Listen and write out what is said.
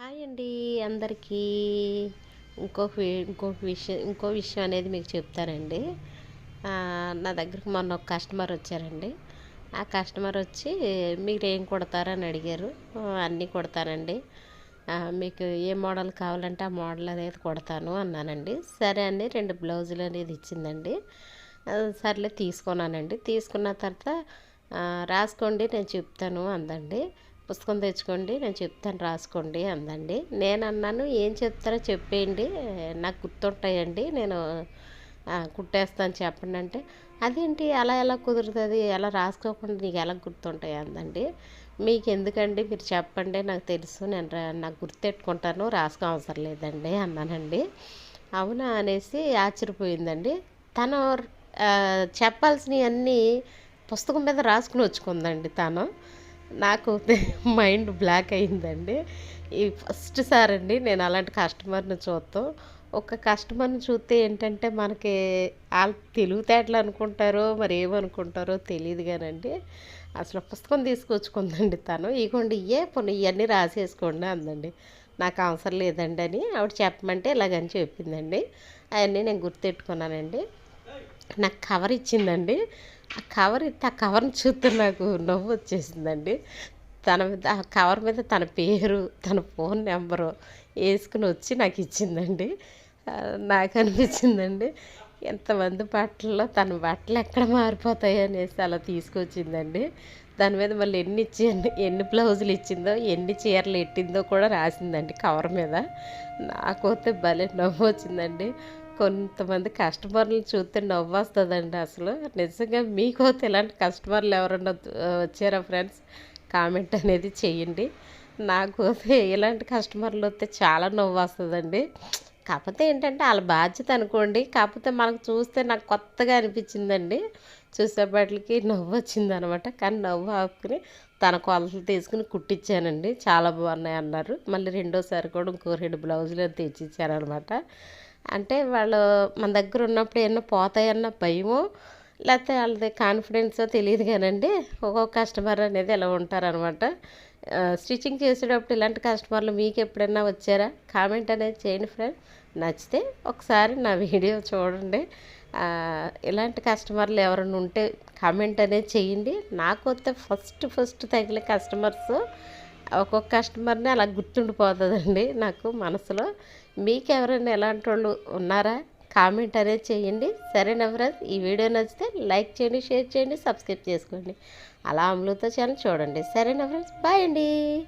Hi అండి అందరికీ. ఇంకొక వి- ఇంకొక విషయం ఇంకో విషయం అనేది మీకు చెప్తానండి. నా దగ్గరికి మొన్న ఒక కస్టమర్ వచ్చారండి. ఆ కస్టమర్ వచ్చి మీరు ఏం కుడతారని అడిగారు. అన్నీ కుడతానండి. మీకు ఏ మోడల్ కావాలంటే ఆ మోడల్ అనేది కుడతాను అన్నానండి. సరే అని రెండు బ్లౌజులు అనేది ఇచ్చిందండి. సర్లే తీసుకున్నానండి తీసుకున్న తర్వాత రాసుకోండి నేను చెప్తాను అందండి. పుస్తకం తెచ్చుకోండి నేను చెప్తాను రాసుకోండి అందండి. నేను అన్నాను ఏం చెప్తారో చెప్పేయండి నాకు గుర్తుంటాయండి నేను కుట్టేస్తాను చెప్పండి అంటే అదేంటి అలా ఎలా కుదురుతుంది ఎలా రాసుకోకుండా నీకు ఎలా గుర్తుంటాయి అందండి. మీకు ఎందుకండి మీరు చెప్పండి నాకు తెలుసు నేను రా- నాకు గుర్తెట్టుకుంటాను రాసుకో అవసరం లేదండి అన్నానండి. అవునా అనేసి ఆశ్చర్యపోయిందండి. తను చెప్పాల్సినవన్నీ పుస్తకం మీద రాసుకుని వచ్చుకుందండి తను. నాకు మైండ్ బ్లాక్ అయిందండి. ఈ ఫస్ట్ సార్ అండి నేను అలాంటి కస్టమర్ని చూస్తాం ఒక కస్టమర్ని చూస్తే ఏంటంటే మనకి వాళ్ళు తెలివితేటలు అనుకుంటారో మరి ఏమనుకుంటారో తెలియదు కానండి. అసలు పుస్తకం తీసుకొచ్చుకుందండి తను. ఇగోండి ఇయ్యే పోనీ ఇవన్నీ రాసేసుకోండి అందండి. నాకు అవసరం లేదండి అని ఆవిడ చెప్పమంటే ఇలాగని చెప్పిందండి. అవన్నీ నేను గుర్తెట్టుకున్నానండి నాకు కవర్ ఇచ్చిందండి. ఆ కవర్ ఇస్తే ఆ కవర్ని చూస్తే నాకు నవ్వు వచ్చేసిందండి. తన మీద ఆ కవర్ మీద తన పేరు తన ఫోన్ నెంబరు వేసుకుని వచ్చి నాకు ఇచ్చిందండి. నాకు అనిపించిందండి ఎంతమంది బట్టల్లో తన బట్టలు ఎక్కడ మారిపోతాయి అనేసి అలా తీసుకొచ్చిందండి. దాని మీద మళ్ళీ ఎన్ని ఇచ్చి ఎన్ని ఎన్ని బ్లౌజులు ఇచ్చిందో ఎన్ని చీరలు ఎట్టిందో కూడా రాసిందండి కవర్ మీద. నాకైతే భలే నవ్వు వచ్చిందండి. కొంతమంది కస్టమర్లు చూస్తే నవ్వొస్తుందండి అసలు. నిజంగా మీకోతే ఇలాంటి కస్టమర్లు ఎవరన్నా వచ్చారా ఫ్రెండ్స్? కామెంట్ అనేది చేయండి. నాకు ఇలాంటి కస్టమర్లు వస్తే చాలా నవ్వు వస్తుందండి కాకపోతే ఏంటంటే వాళ్ళ బాధ్యత అనుకోండి. కాకపోతే మనకు చూస్తే నాకు కొత్తగా అనిపించిందండి. చూసేపటికి నవ్వు వచ్చింది అనమాట కానీ నవ్వు ఆపుకుని తన కొలతలు తీసుకుని కుట్టించానండి చాలా బాగున్నాయి అన్నారు మళ్ళీ రెండోసారి కూడా ఇంకో రెండు బ్లౌజులు తెచ్చిచ్చారనమాట. అంటే వాళ్ళు మన దగ్గర ఉన్నప్పుడు ఏమన్నా పోతాయన్న భయమో లేకపోతే వాళ్ళది కాన్ఫిడెన్సో తెలియదు కానండి. ఒక్కొక్క కస్టమర్ అనేది ఇలా ఉంటారనమాట స్టిచ్చింగ్ చేసేటప్పుడు ఇలాంటి కస్టమర్లు మీకు ఎప్పుడైనా వచ్చారా? కామెంట్ అనేది చేయండి ఫ్రెండ్ నచ్చితే ఒకసారి నా వీడియో చూడండి. ఇలాంటి కస్టమర్లు ఎవరైనా ఉంటే కామెంట్ అనేది చేయండి. నాకు వస్తే ఫస్ట్ ఫస్ట్ తగిలే కస్టమర్స్ ఒక్కొక్క కస్టమర్ని అలా గుర్తుండిపోతుందండి నాకు మనసులో. మీకు ఎవరైనా ఎలాంటి వాళ్ళు ఉన్నారా? కామెంట్ అనేది చేయండి. సరేనా ఫ్రెండ్స్ ఈ వీడియో నచ్చితే లైక్ చేయండి షేర్ చేయండి సబ్స్క్రైబ్ చేసుకోండి. అలా అమలుతో ఛానల్ చూడండి. సరేనా ఫ్రెండ్స్ బాయ్ అండి.